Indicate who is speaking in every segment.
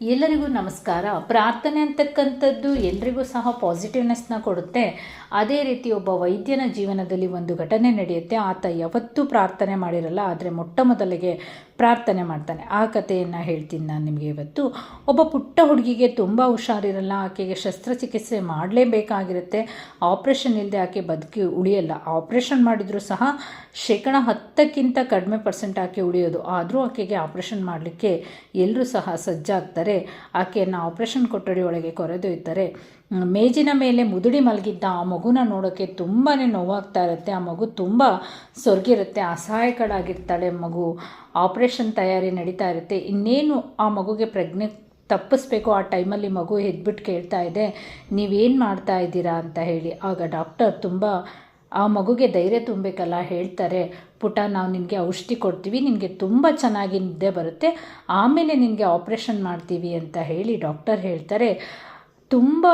Speaker 1: ಎಲ್ಲರಿಗೂ ನಮಸ್ಕಾರ. ಪ್ರಾರ್ಥನೆ ಅಂತಕ್ಕಂಥದ್ದು ಎಲ್ರಿಗೂ ಸಹ ಪಾಸಿಟಿವ್ನೆಸ್ನ ಕೊಡುತ್ತೆ. ಅದೇ ರೀತಿ ಒಬ್ಬ ವೈದ್ಯನ ಜೀವನದಲ್ಲಿ ಒಂದು ಘಟನೆ ನಡೆಯುತ್ತೆ. ಆತ ಯಾವತ್ತೂ ಪ್ರಾರ್ಥನೆ ಮಾಡಿರಲ್ಲ, ಆದರೆ ಮೊಟ್ಟ ಮೊದಲಿಗೆ ಪ್ರಾರ್ಥನೆ ಮಾಡ್ತಾನೆ. ಆ ಕಥೆಯನ್ನು ಹೇಳ್ತೀನಿ ನಾನು ನಿಮಗೆ ಇವತ್ತು. ಒಬ್ಬ ಪುಟ್ಟ ಹುಡುಗಿಗೆ ತುಂಬ ಹುಷಾರಿರಲ್ಲ. ಆಕೆಗೆ ಶಸ್ತ್ರಚಿಕಿತ್ಸೆ ಮಾಡಲೇಬೇಕಾಗಿರುತ್ತೆ. ಆಪ್ರೇಷನ್ ಇಲ್ಲದೆ ಆಕೆ ಬದುಕಿ ಉಳಿಯಲ್ಲ. ಆಪ್ರೇಷನ್ ಮಾಡಿದರೂ ಸಹ ಶೇಕಡ ಹತ್ತಕ್ಕಿಂತ ಕಡಿಮೆ ಪರ್ಸೆಂಟ್ ಆಕೆ ಉಳಿಯೋದು. ಆದರೂ ಆಕೆಗೆ ಆಪ್ರೇಷನ್ ಮಾಡಲಿಕ್ಕೆ ಎಲ್ಲರೂ ಸಹ ಸಜ್ಜಾಗ್ತಾರೆ. ಆಕೆಯನ್ನು ಆಪ್ರೇಷನ್ ಕೊಠಡಿ ಒಳಗೆ ಕೊರೆದೊಯ್ತಾರೆ. ಮೇಜಿನ ಮೇಲೆ ಮುದುಡಿ ಮಲಗಿದ್ದ ಆ ಮಗುನ ನೋಡೋಕ್ಕೆ ತುಂಬಾ ನೋವಾಗ್ತಾ ಇರುತ್ತೆ. ಆ ಮಗು ತುಂಬ ಸೊರಗಿರುತ್ತೆ, ಅಸಹಾಯಕಳಾಗಿರ್ತಾಳೆ ಮಗು. ಆಪ್ರೇಷನ್ ತಯಾರಿ ನಡೀತಾ ಇರುತ್ತೆ. ಇನ್ನೇನು ಆ ಮಗುಗೆ ಪ್ರಜ್ಞೆ ತಪ್ಪಿಸ್ಬೇಕು? ಆ ಟೈಮಲ್ಲಿ ಮಗು ಎದ್ಬಿಟ್ಟು ಕೇಳ್ತಾ ಇದೆ, ನೀವೇನು ಮಾಡ್ತಾ ಇದ್ದೀರಾ? ಅಂತ ಹೇಳಿ. ಆಗ ಡಾಕ್ಟರ್ ತುಂಬ, ಆ ಮಗುಗೆ ಧೈರ್ಯ ತುಂಬಬೇಕಲ್ಲ ಹೇಳ್ತಾರೆ. ಪುಟ, ನಾವು ನಿನಗೆ ಔಷಧಿ ಕೊಡ್ತೀವಿ, ನಿನಗೆ ತುಂಬ ಚೆನ್ನಾಗಿ ನಿದ್ದೆ ಬರುತ್ತೆ, ಆಮೇಲೆ ನಿನಗೆ ಆಪ್ರೇಷನ್ ಮಾಡ್ತೀವಿ ಅಂತ ಹೇಳಿ ಡಾಕ್ಟರ್ ಹೇಳ್ತಾರೆ. ತುಂಬ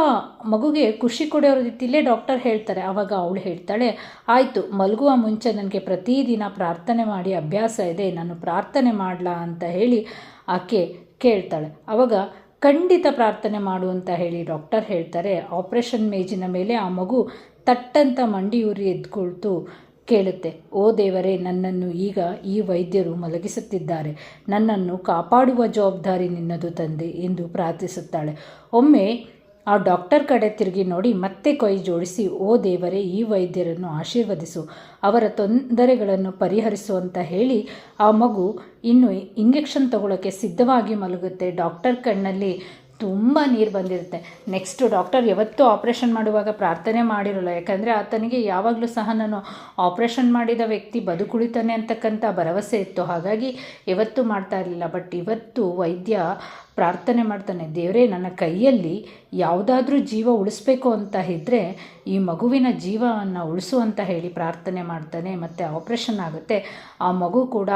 Speaker 1: ಮಗುಗೆ ಖುಷಿ ಕೊಡೋ ರೀತಿಲೇ ಡಾಕ್ಟರ್ ಹೇಳ್ತಾರೆ. ಆವಾಗ ಅವಳು ಹೇಳ್ತಾಳೆ, ಆಯಿತು, ಮಲಗುವ ಮುಂಚೆ ನನಗೆ ಪ್ರತಿದಿನ ಪ್ರಾರ್ಥನೆ ಮಾಡಿ ಅಭ್ಯಾಸ ಇದೆ, ನಾನು ಪ್ರಾರ್ಥನೆ ಮಾಡಲಾ ಅಂತ ಹೇಳಿ ಆಕೆ ಕೇಳ್ತಾಳೆ. ಆವಾಗ ಖಂಡಿತ ಪ್ರಾರ್ಥನೆ ಮಾಡು ಅಂತ ಹೇಳಿ ಡಾಕ್ಟರ್ ಹೇಳ್ತಾರೆ. ಆಪ್ರೇಷನ್ ಮೇಜಿನ ಮೇಲೆ ಆ ಮಗು ತಟ್ಟಂತ ಮಂಡಿಯೂರಿ ಎದ್ಕೊಳ್ತು ಕೇಳುತ್ತೆ. ಓ ದೇವರೇ, ನನ್ನನ್ನು ಈಗ ಈ ವೈದ್ಯರು ಮಲಗಿಸುತ್ತಿದ್ದಾರೆ. ನನ್ನನ್ನು ಕಾಪಾಡುವ ಜವಾಬ್ದಾರಿ ನಿನ್ನದು ತಂದೆ ಎಂದು ಪ್ರಾರ್ಥಿಸುತ್ತಾಳೆ. ಒಮ್ಮೆ ಆ ಡಾಕ್ಟರ್ ಕಡೆ ತಿರುಗಿ ನೋಡಿ ಮತ್ತೆ ಕೈ ಜೋಡಿಸಿ, ಓ ದೇವರೇ, ಈ ವೈದ್ಯರನ್ನು ಆಶೀರ್ವದಿಸು, ಅವರ ತೊಂದರೆಗಳನ್ನು ಪರಿಹರಿಸು ಅಂತ ಹೇಳಿ ಆ ಮಗು ಇನ್ನು ಇಂಜೆಕ್ಷನ್ ತಗೊಳ್ಳೋಕ್ಕೆ ಸಿದ್ಧವಾಗಿ ಮಲಗುತ್ತೆ. ಡಾಕ್ಟರ್ ಕಣ್ಣಲ್ಲಿ ತುಂಬ ನೀರು ಬಂದಿರುತ್ತೆ. ನೆಕ್ಸ್ಟು ಡಾಕ್ಟರ್ ಯಾವತ್ತೂ ಆಪ್ರೇಷನ್ ಮಾಡುವಾಗ ಪ್ರಾರ್ಥನೆ ಮಾಡಿರಲ್ಲ. ಯಾಕಂದರೆ ಆತನಿಗೆ ಯಾವಾಗಲೂ ಸಹ ನಾನು ಆಪ್ರೇಷನ್ ಮಾಡಿದ ವ್ಯಕ್ತಿ ಬದುಕುಳಿತಾನೆ ಅಂತಕ್ಕಂಥ ಭರವಸೆ ಇತ್ತು. ಹಾಗಾಗಿ ಯಾವತ್ತೂ ಮಾಡ್ತಾ ಇರಲಿಲ್ಲ. ಬಟ್ ಇವತ್ತು ವೈದ್ಯ ಪ್ರಾರ್ಥನೆ ಮಾಡ್ತಾನೆ, ದೇವರೇ, ನನ್ನ ಕೈಯಲ್ಲಿ ಯಾವುದಾದ್ರೂ ಜೀವ ಉಳಿಸ್ಬೇಕು ಅಂತ ಇದ್ದರೆ ಈ ಮಗುವಿನ ಜೀವವನ್ನು ಉಳಿಸು ಅಂತ ಹೇಳಿ ಪ್ರಾರ್ಥನೆ ಮಾಡ್ತಾನೆ, ಮತ್ತು ಆಪ್ರೇಷನ್ ಆಗುತ್ತೆ. ಆ ಮಗು ಕೂಡ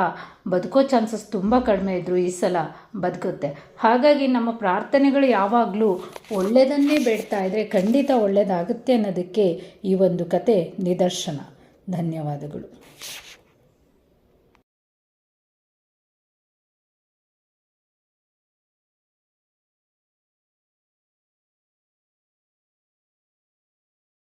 Speaker 1: ಬದುಕೋ ಚಾನ್ಸಸ್ ತುಂಬ ಕಡಿಮೆ ಇದ್ದರು ಈ ಸಲ ಬದುಕುತ್ತೆ. ಹಾಗಾಗಿ ನಮ್ಮ ಪ್ರಾರ್ಥನೆಗಳು ಯಾವಾಗಲೂ ಒಳ್ಳೆಯದನ್ನೇ ಬೇಡ್ತಾ ಇದ್ದರೆ ಖಂಡಿತ ಒಳ್ಳೆಯದಾಗುತ್ತೆ ಅನ್ನೋದಕ್ಕೆ ಈ ಒಂದು ಕತೆ ನಿದರ್ಶನ. ಧನ್ಯವಾದಗಳು.